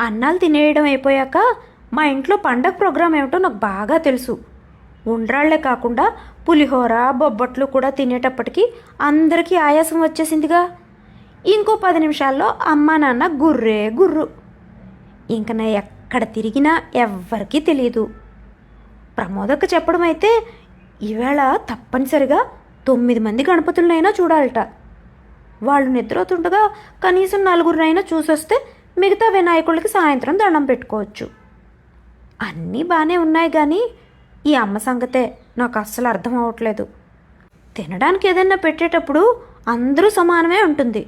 అన్నాలు తినేయడం అయిపోయాక మా ఇంట్లో పండగ ప్రోగ్రాం ఏమిటో నాకు బాగా తెలుసు. ఉండ్రాళ్ళే కాకుండా పులిహోర బొబ్బట్లు కూడా తినేటప్పటికి అందరికీ ఆయాసం వచ్చేసిందిగా. ఇంకో పది నిమిషాల్లో అమ్మా నాన్న గుర్రే గుర్రు. ఇంక నా ఎక్కడ తిరిగినా ఎవ్వరికీ తెలియదు ప్రమోదక్క చెప్పడం అయితే ఈవేళ తప్పనిసరిగా తొమ్మిది మంది గణపతులనైనా చూడాలట. వాళ్ళు నిద్రపోతుండగా కనీసం నలుగురినైనా చూసొస్తే మిగతా వినాయకుడికి సాయంత్రం దండం పెట్టుకోవచ్చు. అన్నీ బాగానే ఉన్నాయి కానీ ఈ అమ్మ సంగతే నాకు అస్సలు అర్థం అవ్వట్లేదు తినడానికి ఏదైనా పెట్టేటప్పుడు అందరూ సమానమే ఉంటుంది.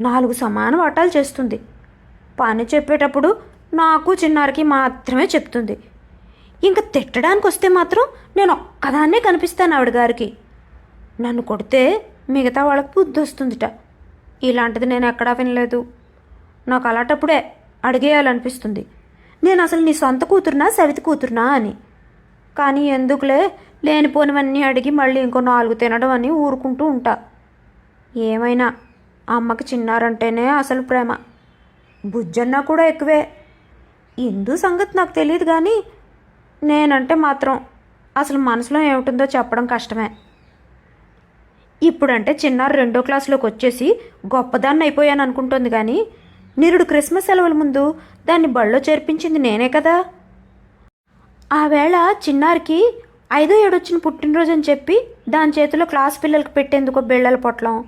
నాలుగు సమాన వాటాలు చేస్తుంది. పని చెప్పేటప్పుడు నాకు చిన్నారికి మాత్రమే చెప్తుంది. ఇంకా తిట్టడానికి వస్తే మాత్రం నేను ఒక్కదాన్నే కనిపిస్తాను ఆవిడ గారికి. నన్ను కొడితే మిగతా వాళ్ళకి బుద్ధి వస్తుందిట ఇలాంటిది నేను ఎక్కడా వినలేదు. నాకు అలాంటప్పుడే అడిగేయాలనిపిస్తుంది. నేను అసలు నీ సొంత కూతురునా సవితి కూతురునా అని. కానీ ఎందుకులే లేనిపోనివన్నీ అడిగి మళ్ళీ ఇంకో నాలుగు తినడం అని ఊరుకుంటూ ఉంటా. ఏమైనా అమ్మకి చిన్నారంటేనే అసలు ప్రేమ. బుజ్జన్నా కూడా ఎక్కువే. ఇందు సంగతి నాకు తెలియదు కానీ నేనంటే మాత్రం అసలు మనసులో ఏమిటిందో చెప్పడం కష్టమే. ఇప్పుడంటే చిన్నారు రెండో క్లాసులోకి వచ్చేసి గొప్పదాన్ని అయిపోయాను అనుకుంటుంది కానీ నిరుడు క్రిస్మస్ సెలవుల ముందు దాన్ని బళ్ళో చేర్పించింది నేనే కదా. ఆ వేళ చిన్నారికి ఐదో ఏడొచ్చిన పుట్టినరోజు అని చెప్పి దాని చేతిలో క్లాస్ పిల్లలకు పెట్టేందుకు బిళ్ళల పొట్లం.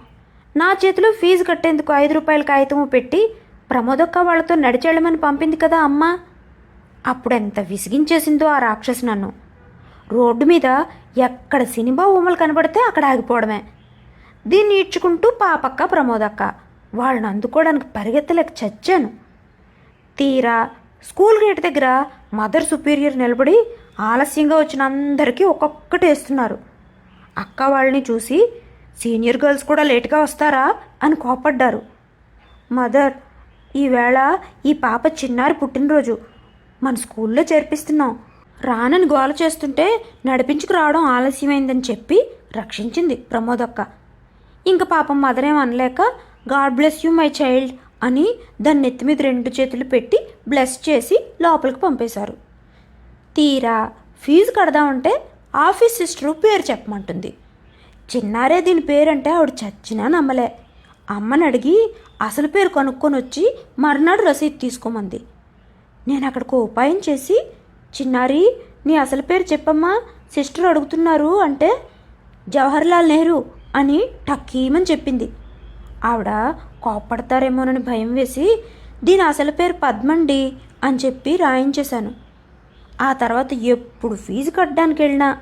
నా చేతిలో ఫీజు కట్టేందుకు ఐదు రూపాయల కాగితము పెట్టి ప్రమోదక్క వాళ్ళతో నడిచెళ్ళమని పంపింది కదా అమ్మ. అప్పుడు ఎంత విసిగించేసిందో ఆ రాక్షసు నన్ను. రోడ్డు మీద ఎక్కడ సినిమా ఊమలు కనబడితే అక్కడ ఆగిపోవడమే. దీన్ని ఈడ్చుకుంటూ పాపక్క ప్రమోదక్క. వాళ్ళని అందుకోవడానికి పరిగెత్తలేక చచ్చాను. తీరా స్కూల్ గేట్ దగ్గర మదర్ సుపీరియర్ నిలబడి ఆలస్యంగా వచ్చిన అందరికీ ఒక్కొక్కటి వేస్తున్నారు. అక్క వాళ్ళని చూసి సీనియర్ గర్ల్స్ కూడా లేట్గా వస్తారా? అని కోపడ్డారు. మదర్ ఈవేళ ఈ పాప చిన్నారి పుట్టినరోజు. మన స్కూల్లో చేర్పిస్తున్నాం. రానని గోల చేస్తుంటే నడిపించుకు రావడం ఆలస్యమైందని చెప్పి రక్షించింది ప్రమోదక్క. ఇంక పాపం మదరేం అనలేక God bless you my child అని దాన్ని నెత్తి మీద రెండు చేతులు పెట్టి బ్లెస్ చేసి లోపలికి పంపేశారు. తీరా ఫీజు కడదామంటే ఆఫీస్ సిస్టరు పేరు చెప్పమంటుంది. చిన్నారే దీని పేరంటే ఆవిడ చచ్చినా నమ్మలే. అమ్మని అడిగి అసలు పేరు కనుక్కొని వచ్చి మర్నాడు రసీదు తీసుకోమంది. నేను అక్కడికి ఉపాయం చేసి చిన్నారి నీ అసలు పేరు చెప్పమ్మా సిస్టర్ అడుగుతున్నారు అంటే జవహర్లాల్ నెహ్రూ అని టక్కీమని చెప్పింది. ఆవిడ కోప్పడతారేమోనని భయం వేసి దీని అసలు పేరు పద్మండి అని చెప్పి రాయించేశాను. ఆ తర్వాత ఎప్పుడు ఫీజు కట్టడానికి వెళ్ళినా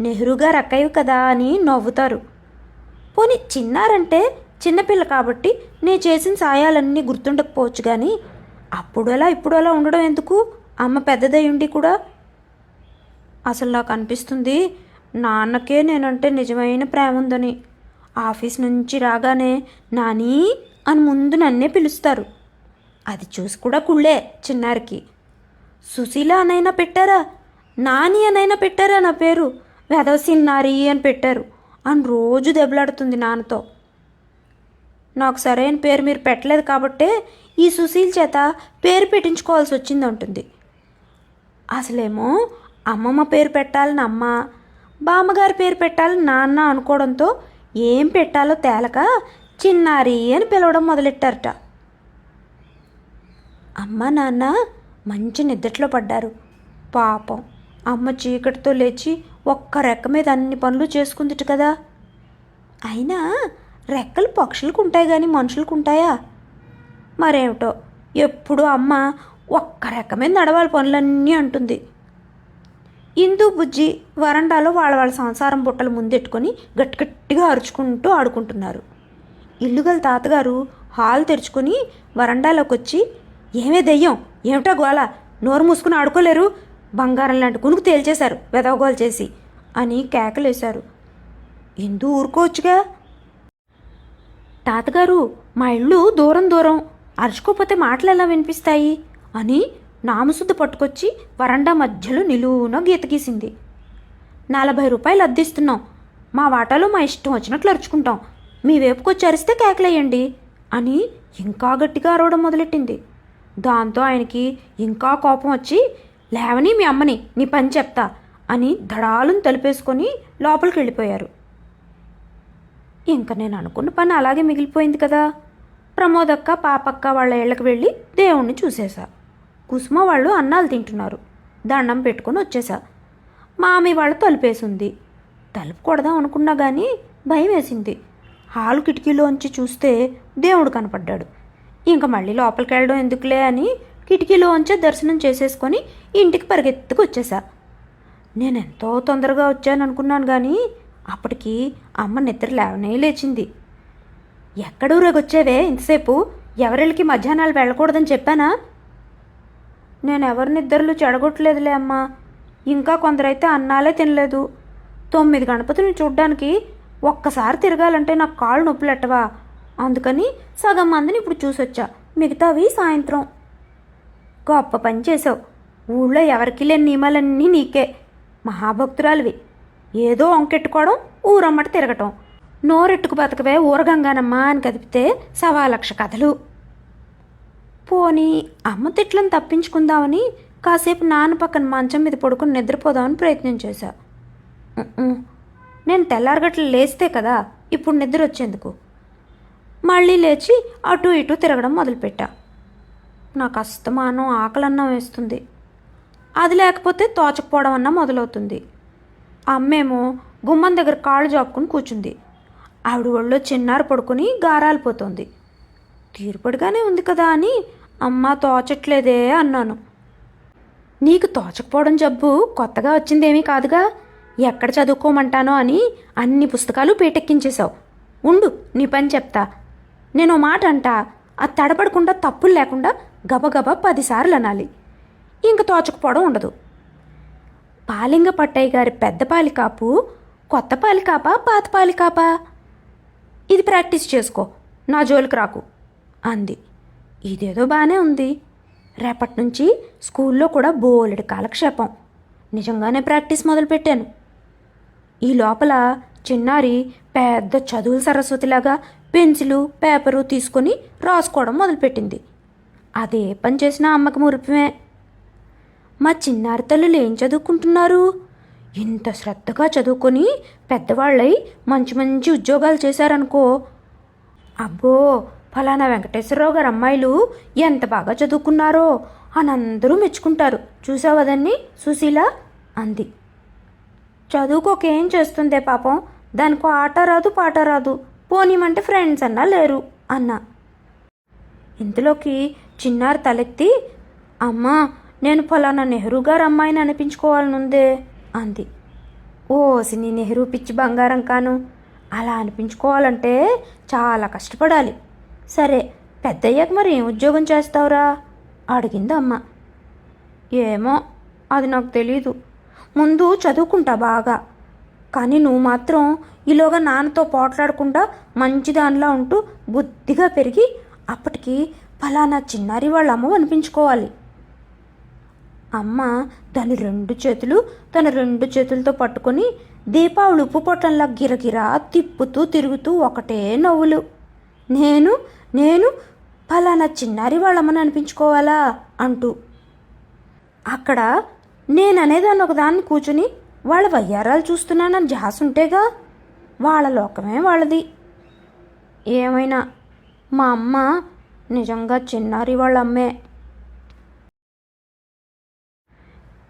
నెహ్రూ గారు అక్కయ్య కదా అని నవ్వుతారు. పోనీ చిన్నారంటే చిన్నపిల్ల కాబట్టి నేను చేసిన సాయాలన్నీ గుర్తుండకపోవచ్చు కానీ అప్పుడు అలా అలా ఉండడం ఎందుకు? అమ్మ పెద్దదై ఉండి కూడా. అసలు నాకు అనిపిస్తుంది నాన్నకే నేనంటే నిజమైన ప్రేమ ఉందని. ఆఫీస్ నుంచి రాగానే నాని అని ముందు నన్నే పిలుస్తారు. అది చూసి కూడా కుళ్ళే చిన్నారికి. సుశీల అనైనా పెట్టారా? నాని అనైనా పెట్టారా నా పేరు? వెదవసిన్నారి అని పెట్టారు. అని రోజు దెబ్బలాడుతుంది నాన్నతో. నాకు సరైన పేరు మీరు పెట్టలేదు కాబట్టే ఈ సుశీల్ చేత పేరు పెట్టించుకోవాల్సి వచ్చింది ఉంటుంది అసలేమో అమ్మమ్మ పేరు పెట్టాలని అమ్మ బామ్మగారి పేరు పెట్టాలని నాన్న అనుకోవడంతో ఏం పెట్టాలో తేలక చిన్నారి అని పిలవడం మొదలెట్టారట. అమ్మ నాన్న మంచి నిద్రలో పడ్డారు. పాపం అమ్మ చీకటితో లేచి ఒక్క రెక్క మీద అన్ని పనులు చేసుకుందిట కదా. అయినా రెక్కలు పక్షులకు ఉంటాయి కానీ మనుషులకు ఉంటాయా? మరేమిటో ఎప్పుడు అమ్మ ఒక్క రెక్క మీద నడవాలి పనులన్నీ అంటుంది. ఇందు బుజ్జి వరండాలో వాళ్ళ వాళ్ళ సంసారం బుట్టలు ముందెట్టుకొని గట్టిగట్టిగా అరుచుకుంటూ ఆడుకుంటున్నారు. ఇల్లుగల తాతగారు హాల్ తెరుచుకొని వరండాలోకి వచ్చి ఏమే దెయ్యం? ఏమిటా గోల? నోరు మూసుకుని ఆడుకోలేరు? బంగారం లాంటి కునుకు తేల్చేశారు వెదవగోలు చేసి అని కేకలేశారు. ఎందుకు ఊరుకోవచ్చుగా? తాతగారు మా ఇల్లు దూరం దూరం. అరుచుకోపోతే మాటలు ఎలా వినిపిస్తాయి? అని నామశుద్ధ పట్టుకొచ్చి వరండా మధ్యలో నిలువున గీత గీసింది. నలభై రూపాయలు అద్దిస్తున్నాం. మా వాటాలో మా ఇష్టం వచ్చినట్లు అరుచుకుంటాం. మీ వేపుకొచ్చి అరిస్తే కేకలేయండి అని ఇంకా గట్టిగా అరవడం మొదలెట్టింది. దాంతో ఆయనకి ఇంకా కోపం వచ్చి లేవని మీ అమ్మని నీ పని చెప్తా అని దడాలను తలిపేసుకొని లోపలికి వెళ్ళిపోయారు. ఇంకా నేను అనుకున్న పని అలాగే మిగిలిపోయింది కదా. ప్రమోదక్క పాపక్క వాళ్ళ ఇళ్ళకి వెళ్ళి దేవుణ్ణి చూసేశా. కుసుమ వాళ్ళు అన్నాలు తింటున్నారు. దండం పెట్టుకొని వచ్చేసా. మామి వాళ్ళ తలుపేసింది. తలుపు కొడదాం అనుకున్నా కానీ భయం వేసింది హాలు కిటికీలోంచి చూస్తే దేవుడు కనపడ్డాడు. ఇంకా మళ్ళీ లోపలికి వెళ్ళడం ఎందుకులే అని కిటికీలోంచే దర్శనం చేసేసుకొని ఇంటికి పరిగెత్తుకు వచ్చేసా నేను ఎంతో తొందరగా వచ్చాను అనుకున్నాను కానీ అప్పటికి అమ్మ నిద్ర లేవనే లేచింది. ఎక్కడ ఊరేగొచ్చావే ఇంతసేపు. ఎవరికి మధ్యాహ్నాలు వెళ్ళకూడదని చెప్పానా? నేను ఎవరి నిద్రలు చెడగొట్టలేదులే అమ్మా. ఇంకా కొందరైతే అన్నాలే తినలేదు. తొమ్మిది గణపతిని చూడ్డానికి ఒక్కసారి తిరగాలంటే నాకు కాళ్ళు నొప్పులెట్టవా? అందుకని సగం మందిని ఇప్పుడు చూసొచ్చా. మిగతావి సాయంత్రం. గొప్ప పని చేసావు ఊళ్ళో ఎవరికి లేని నియమాలన్నీ నీకే. మహాభక్తురాలివి. ఏదో వంకెట్టుకోవడం ఊరమ్మట తిరగటం. నోరెట్టుకు బతకవే ఊరగంగానమ్మా అని కదిపితే సవా లక్ష కథలు. పోనీ అమ్మ తిట్లను తప్పించుకుందామని కాసేపు నాన్న పక్కన మంచం మీద పడుకుని నిద్రపోదామని ప్రయత్నం చేశా. నేను తెల్లారగట్లు లేస్తే కదా ఇప్పుడు నిద్ర వచ్చేందుకు మళ్ళీ లేచి అటు ఇటు తిరగడం మొదలుపెట్టా. నాకు అస్తమానం ఆకలన్నం వేస్తుంది. అది లేకపోతే తోచకపోవడం అన్నా మొదలవుతుంది. అమ్మేమో గుమ్మం దగ్గర కాళ్ళు జాపుకుని కూర్చుంది. ఆవిడ ఒళ్ళో చిన్నారు పడుకుని గారాలిపోతుంది తీరుపడిగానే ఉంది కదా అని అమ్మ తోచట్లేదే అన్నాను. నీకు తోచకపోవడం జబ్బు కొత్తగా వచ్చిందేమీ కాదుగా? ఎక్కడ చదువుకోమంటానో అని అన్ని పుస్తకాలు పీటెక్కించేశావు. ఉండు నీ పని చెప్తా. నేను మాట అంటా అది తడపడకుండా తప్పులు లేకుండా గబగబా పదిసార్లు అనాలి. ఇంక తోచకపోవడం ఉండదు. పాలింగ పట్టయ్య గారి పెద్ద పాలికాపు కొత్త పాలికాపా పాత పాలికాపా? ఇది ప్రాక్టీస్ చేసుకో నా జోలికి రాకు అంది. ఇదేదో బాగానే ఉంది. రేపటి నుంచి స్కూల్లో కూడా బోలెడు కాలక్షేపం. నిజంగానే ప్రాక్టీస్ మొదలుపెట్టాను. ఈ లోపల చిన్నారి పెద్ద చదువుల సరస్వతిలాగా పెన్సిలు పేపరు తీసుకొని రాసుకోవడం మొదలుపెట్టింది. అదే పని చేసిన అమ్మకి మురిపమే. మా చిన్నారి తల్లులు ఏం చదువుకుంటున్నారు? ఇంత శ్రద్ధగా చదువుకొని పెద్దవాళ్ళై మంచి మంచి ఉద్యోగాలు చేశారనుకో. అబ్బో ఫలానా వెంకటేశ్వరరావు గారు అమ్మాయిలు ఎంత బాగా చదువుకున్నారో అని అందరూ మెచ్చుకుంటారు. చూసావదన్ని సుశీల అంది. చదువుకోకేం చేస్తుందే పాపం? దానికో ఆట రాదు పాట రాదు. పోనీమంటే ఫ్రెండ్స్ అన్నా లేరు అన్నా. ఇంతలోకి చిన్నారు తలెత్తి అమ్మా నేను ఫలానా నెహ్రూ గారు అమ్మాయిని అనిపించుకోవాలనుందే అంది. ఓ నీ నెహ్రూ పిచ్చి బంగారం కాను. అలా అనిపించుకోవాలంటే చాలా కష్టపడాలి. సరే పెద్దయ్యాక మరి ఏం ఉద్యోగం చేస్తావురా? అడిగింది అమ్మ. ఏమో అది నాకు తెలీదు. ముందు చదువుకుంటా బాగా. కానీ నువ్వు మాత్రం ఈలోగా నాన్నతో పోట్లాడకుండా మంచి దానిలా ఉంటూ బుద్ధిగా పెరిగి అప్పటికి ఫలానా చిన్నారి వాళ్ళ అమ్మ అనిపించుకోవాలి. అమ్మ దాని రెండు చేతులు తన రెండు చేతులతో పట్టుకొని దీపావళి ఉప్పు పొట్టంలా గిరగిరా తిప్పుతూ తిరుగుతూ ఒకటే నవ్వులు. నేను నేను ఫలానా చిన్నారి వాళ్ళమ్మని అనిపించుకోవాలా? అంటూ. అక్కడ నేననేదాన్ని ఒకదాన్ని కూర్చుని వాళ్ళ వయ్యారాలు చూస్తున్నానని జాస్ ఉంటేగా వాళ్ళ లోకమే వాళ్ళది. ఏమైనా మా అమ్మ నిజంగా చిన్నారి వాళ్ళ అమ్మే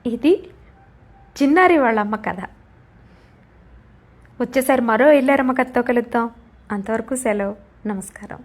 ఇది చిన్నారి వాళ్ళమ్మ కథ. వచ్చేసారి మరో ఇల్లారమ్మ కథతో కలుద్దాం. అంతవరకు సెలవు. నమస్కారం.